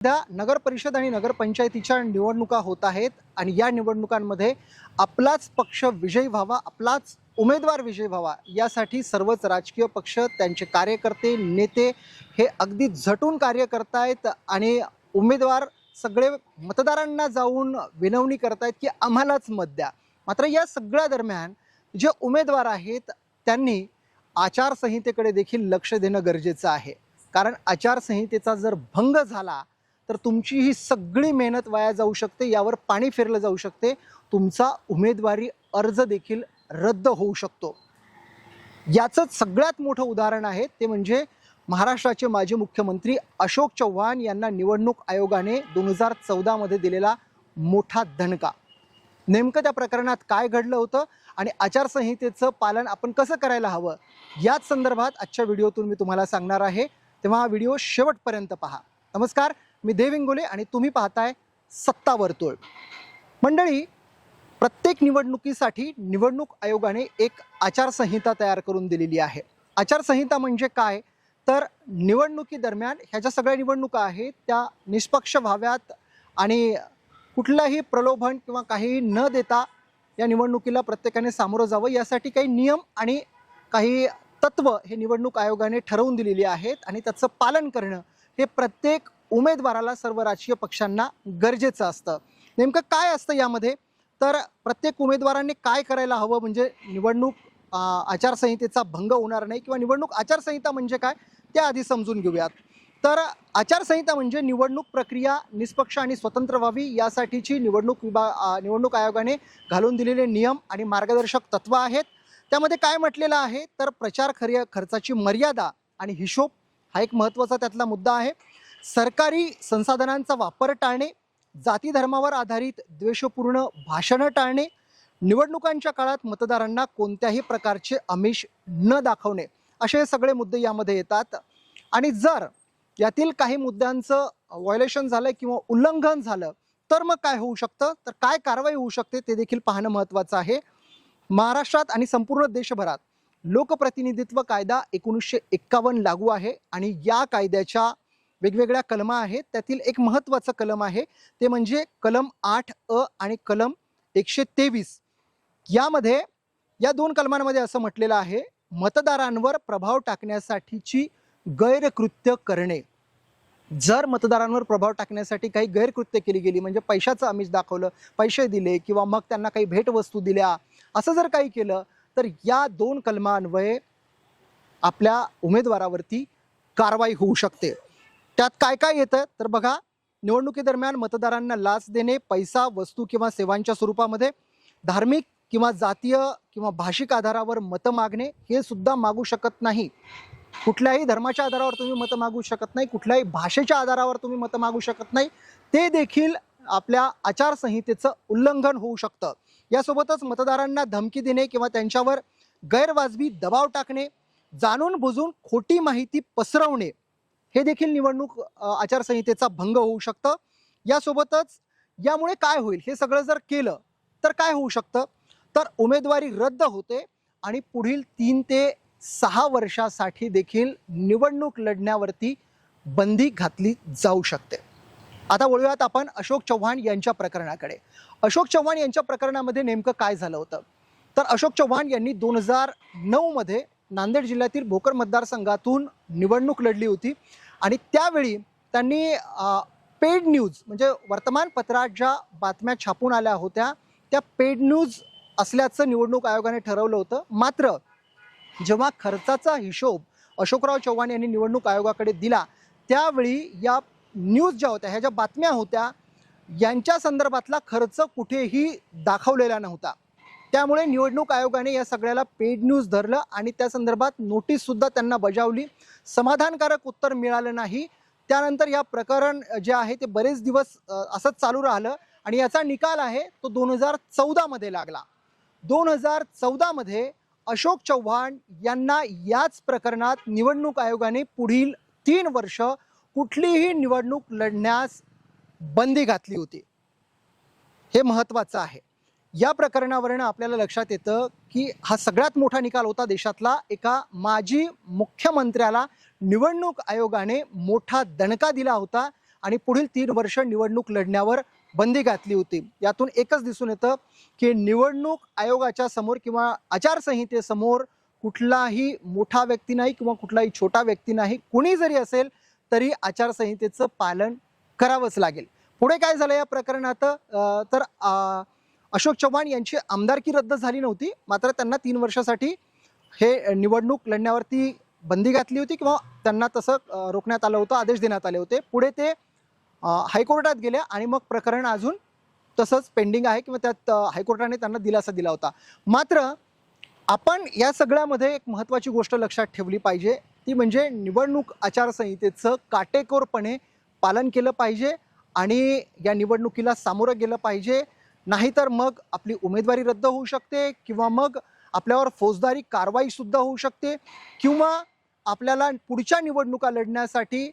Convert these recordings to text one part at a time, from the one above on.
सध्या नगर परिषद आणि नगरपंचायतीच्या निवडणुका होत आहेत आणि या निवडणुकांमध्ये आपलाच पक्ष विजयी व्हावा आपलाच उमेदवार विजयी व्हावा यासाठी सर्वच राजकीय पक्ष त्यांचे कार्यकर्ते नेते हे अगदी झटून कार्य करतायत आणि उमेदवार सगळे मतदारांना जाऊन विनवणी करतायत की आम्हालाच मत द्या. मात्र या सगळ्या दरम्यान जे उमेदवार आहेत त्यांनी आचारसंहितेकडे देखील लक्ष देणं गरजेचं आहे. कारण आचारसंहितेचा जर भंग झाला तर तुमची ही सगळी मेहनत वाया जाऊ शकते यावर पाणी फिरलं जाऊ शकते. तुमचा उमेदवारी अर्ज देखील रद्द होऊ शकतो. याचंच सगळ्यात मोठं उदाहरण आहे ते म्हणजे महाराष्ट्राचे माजी मुख्यमंत्री अशोक चव्हाण यांना निवडणूक आयोगाने दोन हजार चौदामध्ये दिलेला मोठा दणका नेमकं त्या प्रकरणात काय घडलं होतं आणि आचारसंहितेचं पालन आपण कसं करायला हवं याच संदर्भात आजच्या व्हिडिओतून मी तुम्हाला सांगणार आहे. तेव्हा हा व्हिडिओ शेवटपर्यंत पहा. नमस्कार मी देविंगोले आणि तुम्ही पाहताय सत्ता वर्तुळ मंडळी प्रत्येक निवडणुकीसाठी निवडणूक आयोगाने एक आचारसंहिता तयार करून दिलेली आहे. आचारसंहिता म्हणजे काय? तर निवडणुकीदरम्यान ह्या ज्या सगळ्या निवडणुका आहेत त्या निष्पक्ष व्हाव्यात आणि कुठलाही प्रलोभन किंवा काही न देता या निवडणुकीला प्रत्येकाने सामोरं जावं यासाठी काही नियम आणि काही तत्व हे निवडणूक आयोगाने ठरवून दिलेली आहेत आणि त्याचं पालन करणं हे प्रत्येक उमेदवाराला सर्व राजकीय पक्षांना गरजेचं असतं. नेमकं काय असतं यामध्ये? तर प्रत्येक उमेदवारांनी काय करायला हवं? म्हणजे निवडणूक आचारसंहितेचा भंग होणार नाही किंवा निवडणूक आचारसंहिता म्हणजे काय? त्या आधी समजून घेऊयात. तर आचारसंहिता म्हणजे निवडणूक प्रक्रिया निष्पक्ष आणि स्वतंत्र व्हावी यासाठीची निवडणूक विभाग निवडणूक आयोगाने घालून दिलेले नियम आणि मार्गदर्शक तत्व आहेत. त्यामध्ये काय म्हटलेलं आहे? तर प्रचार खर्य खर्चाची मर्यादा आणि हिशोब हा एक महत्त्वाचा त्यातला मुद्दा आहे. सरकारी संसाधनांचा वापर टाळणे जाती धर्मावर आधारित द्वेषपूर्ण भाषणं टाळणे निवडणुकांच्या काळात मतदारांना कोणत्याही प्रकारचे आमिष न दाखवणे असे सगळे मुद्दे यामध्ये येतात. आणि जर यातील काही मुद्द्यांचं व्हायोलेशन झालं किंवा उल्लंघन झालं तर मग काय होऊ शकतं? तर काय कारवाई होऊ शकते ते देखील पाहणं महत्त्वाचं आहे. महाराष्ट्रात आणि संपूर्ण देशभरात लोकप्रतिनिधित्व कायदा एकोणीसशे एक्कावन्न लागू आहे आणि या कायद्याच्या वेगवेगळ्या कलमा आहेत. त्यातील एक महत्त्वाचं कलम आहे. ते म्हणजे कलम आठ अ आणि कलम एकशे तेवीस. यामध्ये या दोन कलमांमध्ये असं म्हटलेलं आहे मतदारांवर प्रभाव टाकण्यासाठीची गैरकृत्य करणे. जर मतदारांवर प्रभाव टाकण्यासाठी काही गैरकृत्य केली गेली म्हणजे पैशाचं आमिष दाखवलं पैसे दिले किंवा मग त्यांना काही भेटवस्तू दिल्या असं जर काही केलं तर या दोन कलमान्वये आपल्या उमेदवारावरती कारवाई होऊ शकते. त्यात काय काय येतं तर बघा निवडणुकीदरम्यान मतदारांना लाच देणे पैसा वस्तू किंवा सेवांच्या स्वरूपामध्ये धार्मिक किंवा जातीय किंवा भाषिक आधारावर मतं मागणे हे सुद्धा मागू शकत नाही. कुठल्याही धर्माच्या आधारावर तुम्ही मतं मागू शकत नाही कुठल्याही भाषेच्या आधारावर तुम्ही मतं मागू शकत नाही. ते देखील आपल्या आचारसंहितेचं उल्लंघन होऊ शकतं. यासोबतच मतदारांना धमकी देणे किंवा त्यांच्यावर गैरवाजवी दबाव टाकणे जाणून बुजून खोटी माहिती पसरवणे हे देखील निवडणूक आचारसंहितेचा भंग होऊ शकतं. यासोबतच यामुळे काय होईल? हे सगळं जर केलं तर काय होऊ शकतं? तर उमेदवारी रद्द होते आणि पुढील तीन ते सहा वर्षासाठी देखील निवडणूक लढण्यावरती बंदी घातली जाऊ शकते. आता वळूयात आपण अशोक चव्हाण यांच्या प्रकरणाकडे. अशोक चव्हाण यांच्या प्रकरणामध्ये नेमकं काय झालं होतं? तर अशोक चव्हाण यांनी दोन हजार नऊमध्ये नांदेड जिल्ह्यातील भोकर मतदारसंघातून निवडणूक लढली होती. आणि त्यावेळी त्यांनी पेड न्यूज म्हणजे वर्तमानपत्रात ज्या बातम्या छापून आल्या होत्या त्या पेड न्यूज असल्याचं निवडणूक आयोगाने ठरवलं होतं. मात्र जेव्हा खर्चाचा हिशोब अशोकराव चव्हाण यांनी निवडणूक आयोगाकडे दिला त्यावेळी या न्यूज ज्या होत्या ह्या ज्या बातम्या होत्या यांच्या संदर्भातला खर्च कुठेही दाखवलेला नव्हता. त्यामुळे निवडणूक आयोगाने या सगळ्याला पेड न्यूज धरलं आणि त्या संदर्भात नोटीससुद्धा त्यांना बजावली. समाधानकारक उत्तर मिळालं नाही. त्यानंतर या प्रकरण जे आहे ते बरेच दिवस असंच चालू राहिलं आणि याचा निकाल आहे तो दोन हजार चौदामध्ये लागला. दोन हजार चौदामध्ये अशोक चव्हाण यांना याच प्रकरणात निवडणूक आयोगाने पुढील तीन वर्ष कुठलीही निवडणूक लढण्यास बंदी घातली होती. हे महत्त्वाचं आहे. या प्रकरणावरनं आपल्याला लक्षात येतं की हा सगळ्यात मोठा निकाल होता देशातला. एका माजी मुख्यमंत्र्याला निवडणूक आयोगाने मोठा दणका दिला होता आणि पुढील तीन वर्ष निवडणूक लढण्यावर बंदी घातली होती. यातून एकच दिसून येतं की निवडणूक आयोगाच्या समोर किंवा आचारसंहितेसमोर कुठलाही मोठा व्यक्ती नाही किंवा कुठलाही छोटा व्यक्ती नाही. कुणी जरी असेल तरी आचारसंहितेचं पालन करावंच लागेल. पुढे काय झालं या प्रकरणात? तर आ, अशोक चव्हाण यांची आमदारकी रद्द झाली नव्हती. मात्र त्यांना तीन वर्षासाठी हे निवडणूक लढण्यावरती बंदी घातली होती किंवा त्यांना तसं रोखण्यात आलं होतं आदेश देण्यात आले होते. पुढे ते हायकोर्टात गेले आणि मग प्रकरण अजून तसंच पेंडिंग आहे किंवा त्यात हायकोर्टाने त्यांना दिलासा दिला होता. मात्र आपण या सगळ्यामध्ये एक महत्त्वाची गोष्ट लक्षात ठेवली पाहिजे. ती म्हणजे निवडणूक आचारसंहितेचं काटेकोरपणे पालन केलं पाहिजे आणि या निवडणुकीला सामोरं गेलं पाहिजे. नाहीतर मग आपली उमेदवारी रद्द होऊ शकते किंवा मग आपल्यावर फौजदारी कारवाई सुद्धा होऊ शकते किंवा आपल्याला पुढच्या निवडणुका लढण्यासाठी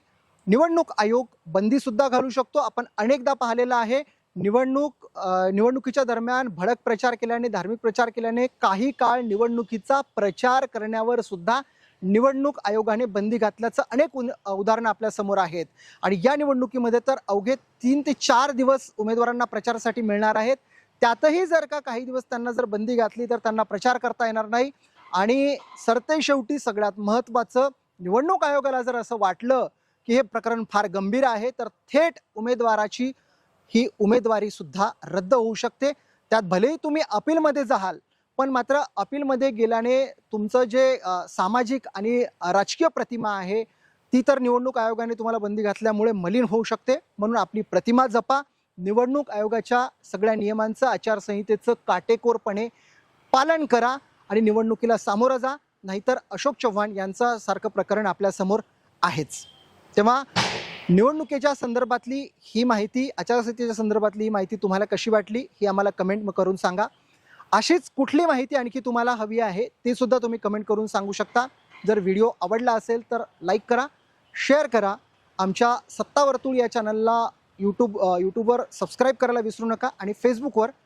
निवडणूक आयोग बंदी सुद्धा घालू शकतो. आपण अनेकदा पाहिलेलं आहे निवडणूक निवडणुकीच्या दरम्यान भडक प्रचार केल्याने धार्मिक प्रचार केल्याने काही काळ निवडणुकीचा प्रचार करण्यावर सुद्धा निवडणूक आयोगाने बंदी घातल्याचं अनेक उन- उदाहरणं आपल्यासमोर आहेत. आणि या निवडणुकीमध्ये तर अवघे तीन ते चार दिवस उमेदवारांना प्रचारासाठी मिळणार आहेत. त्यातही जर का काही दिवस त्यांना जर बंदी घातली तर त्यांना प्रचार करता येणार नाही. आणि सरते शेवटी सगळ्यात महत्त्वाचं निवडणूक आयोगाला जर असं वाटलं की हे प्रकरण फार गंभीर आहे तर थेट उमेदवाराची ही उमेदवारी सुद्धा रद्द होऊ शकते. त्यात भलेही तुम्ही अपीलमध्ये जाल पण मात्र अपीलमध्ये गेल्याने तुमचं जे सामाजिक आणि राजकीय प्रतिमा आहे ती तर निवडणूक आयोगाने तुम्हाला बंदी घातल्यामुळे मलिन होऊ शकते. म्हणून आपली प्रतिमा जपा. निवडणूक आयोगाच्या सगळ्या नियमांचं आचारसंहितेचं काटेकोरपणे पालन करा आणि निवडणुकीला सामोरं जा. नाहीतर अशोक चव्हाण यांचं सारखं प्रकरण आपल्यासमोर आहेच. तेव्हा निवडणुकीच्या संदर्भातली ही माहिती आचारसंहितेच्या संदर्भातली ही माहिती तुम्हाला कशी वाटली ही आम्हाला कमेंट करून सांगा. अशीच कुठली माहिती आणखी तुम्हाला हवी आहे ती सुद्धा तुम्ही कमेंट करून सांगू शकता. जर व्हिडिओ आवडला असेल तर लाईक करा शेअर करा. आमच्या सत्ता वर्तुळ या चॅनलला यूट्यूब यूट्यूबवर सबस्क्राईब करायला विसरू नका आणि फेसबुकवर